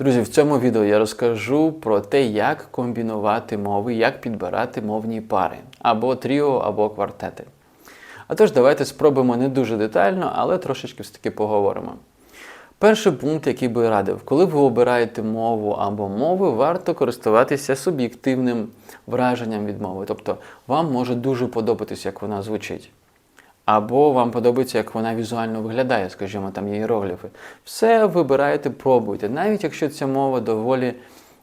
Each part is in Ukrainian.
Друзі, в цьому відео я розкажу про те, як комбінувати мови, як підбирати мовні пари або тріо, або квартети. А тож, давайте спробуємо не дуже детально, але трошечки все-таки поговоримо. Перший пункт, який би радив, коли ви обираєте мову або мови, варто користуватися суб'єктивним враженням від мови. Тобто вам може дуже подобатися, як вона звучить. Або вам подобається, як вона візуально виглядає, скажімо, там є іерогліфи. Все вибираєте, пробуйте. Навіть якщо ця мова доволі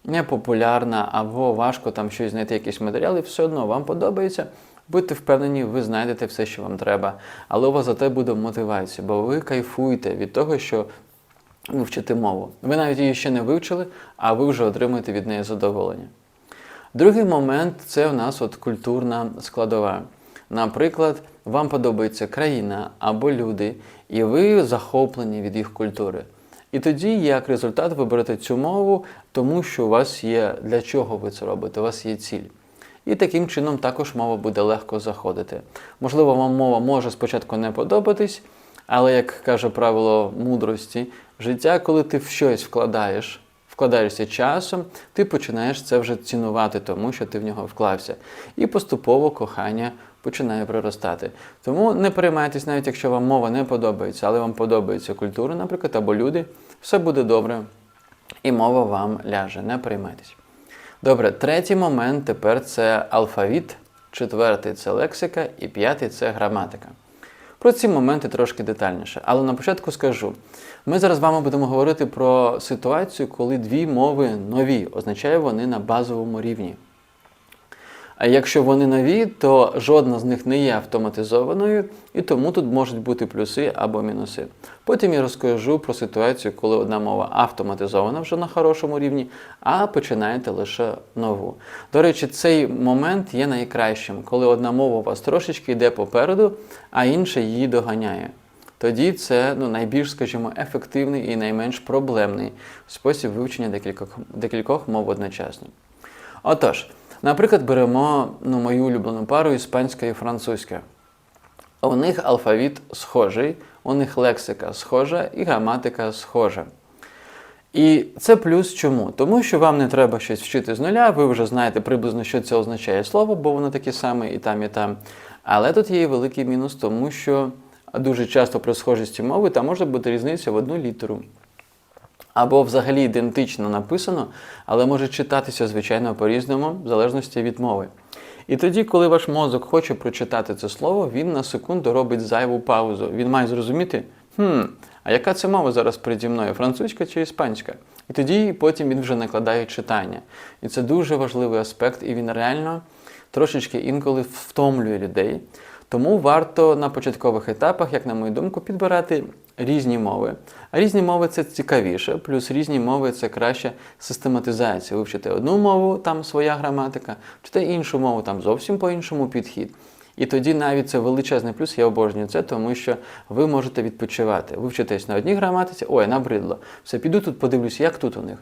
непопулярна, або важко там щось знайти, якісь матеріали, все одно вам подобається. Будьте впевнені, ви знайдете все, що вам треба. Але у вас зате буде мотивація, бо ви кайфуєте від того, що ви вчите мову. Ви навіть її ще не вивчили, а ви вже отримуєте від неї задоволення. Другий момент це у нас от культурна складова. Наприклад, вам подобається країна або люди, і ви захоплені від їх культури. І тоді, як результат, ви берете цю мову, тому що у вас є для чого ви це робите, у вас є ціль. І таким чином також мова буде легко заходити. Можливо, вам мова може спочатку не подобатись, але, як каже правило мудрості, життя, коли ти в щось вкладаєш, вкладаєшся часом, ти починаєш це вже цінувати, тому що ти в нього вклався. І поступово кохання починає приростати. Тому не переймайтесь, навіть якщо вам мова не подобається, але вам подобається культура, наприклад, або люди, все буде добре, і мова вам ляже. Не переймайтесь. Добре, третій момент тепер це алфавіт, четвертий це лексика і п'ятий це граматика. Про ці моменти трошки детальніше. Але на початку скажу: ми зараз з вами будемо говорити про ситуацію, коли дві мови нові, означає вони на базовому рівні. А якщо вони нові, то жодна з них не є автоматизованою, і тому тут можуть бути плюси або мінуси. Потім я розкажу про ситуацію, коли одна мова автоматизована вже на хорошому рівні, а починаєте лише нову. До речі, цей момент є найкращим, коли одна мова у вас трошечки йде попереду, а інша її доганяє. Тоді це ну, найбільш, скажімо, ефективний і найменш проблемний спосіб вивчення декількох, декількох мов одночасно. Отож. Наприклад, беремо ну, мою улюблену пару іспанська і французька. У них алфавіт схожий, у них лексика схожа і граматика схожа. І це плюс чому? Тому що вам не треба щось вчити з нуля, ви вже знаєте приблизно, що це означає слово, бо воно таке саме і там, і там. Але тут є великий мінус, тому що дуже часто при схожості мови там може бути різниця в одну літеру або взагалі ідентично написано, але може читатися, звичайно, по-різному, в залежності від мови. І тоді, коли ваш мозок хоче прочитати це слово, він на секунду робить зайву паузу. Він має зрозуміти, хм, а яка це мова зараз переді мною, французька чи іспанська? І тоді потім він вже накладає читання. І це дуже важливий аспект, і він реально трошечки інколи втомлює людей. Тому варто на початкових етапах, як на мою думку, підбирати різні мови. А різні мови це цікавіше, плюс різні мови це краща систематизація. Вивчити одну мову, там своя граматика, вчити іншу мову, там зовсім по-іншому підхід. І тоді навіть це величезний плюс, я обожнюю це, тому що ви можете відпочивати. Ви вчитесь на одній граматиці, ой, набридло. Все, піду тут, подивлюся, як тут у них.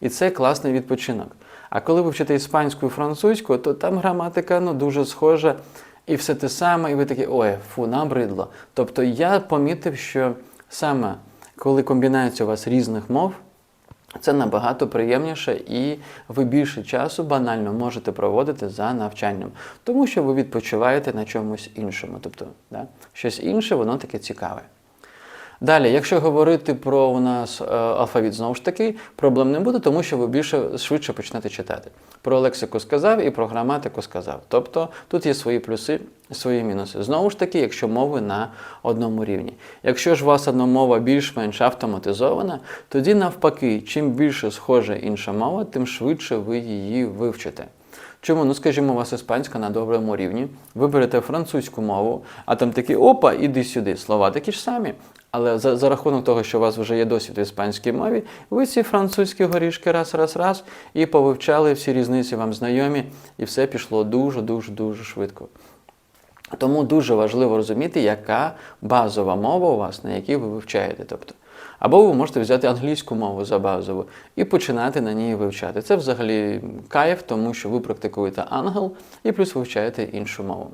І це класний відпочинок. А коли ви вчите іспанську і французьку, то там граматика ну, дуже схожа. І все те саме, і ви такі, ой, фу, набридло. Тобто я помітив, що саме коли комбінація у вас різних мов, це набагато приємніше, і ви більше часу банально можете проводити за навчанням, тому що ви відпочиваєте на чомусь іншому. Тобто, да, щось інше, воно таке цікаве. Далі, якщо говорити про у нас е, алфавіт, знову ж таки, проблем не буде, тому що ви більше швидше почнете читати. Про лексику сказав і про граматику сказав. Тобто тут є свої плюси, свої мінуси. Знову ж таки, якщо мови на одному рівні. Якщо ж у вас одна мова більш-менш автоматизована, тоді навпаки, чим більше схожа інша мова, тим швидше ви її вивчите. Чому? Ну, скажімо, у вас іспанська на доброму рівні, ви берете французьку мову, а там такі опа, іди сюди. Слова такі ж самі. Але за, за рахунок того, що у вас вже є досвід в іспанській мові, ви ці французькі горішки раз, раз, раз і повивчали всі різниці вам знайомі, і все пішло дуже-дуже дуже швидко. Тому дуже важливо розуміти, яка базова мова у вас, на якій ви вивчаєте. Тобто, або ви можете взяти англійську мову за базову і починати на ній вивчати. Це взагалі кайф, тому що ви практикуєте ангел і плюс вивчаєте іншу мову.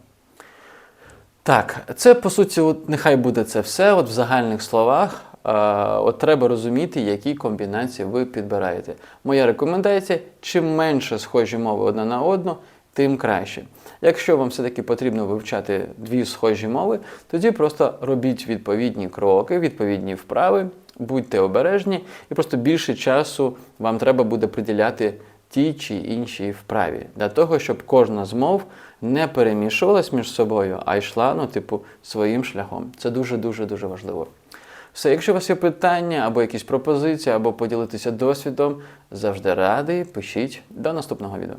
Так, це по суті, от нехай буде це все. От в загальних словах от треба розуміти, які комбінації ви підбираєте. Моя рекомендація: чим менше схожі мови одна на одну, тим краще. Якщо вам все-таки потрібно вивчати дві схожі мови, тоді просто робіть відповідні кроки, відповідні вправи, будьте обережні, і просто більше часу вам треба буде приділяти тій чи іншій вправі, для того, щоб кожна з мов не перемішувалась між собою, а йшла, ну, типу, своїм шляхом. Це дуже дуже дуже важливо. Все, якщо у вас є питання або якісь пропозиції, або поділитися досвідом, завжди радий, пишіть до наступного відео.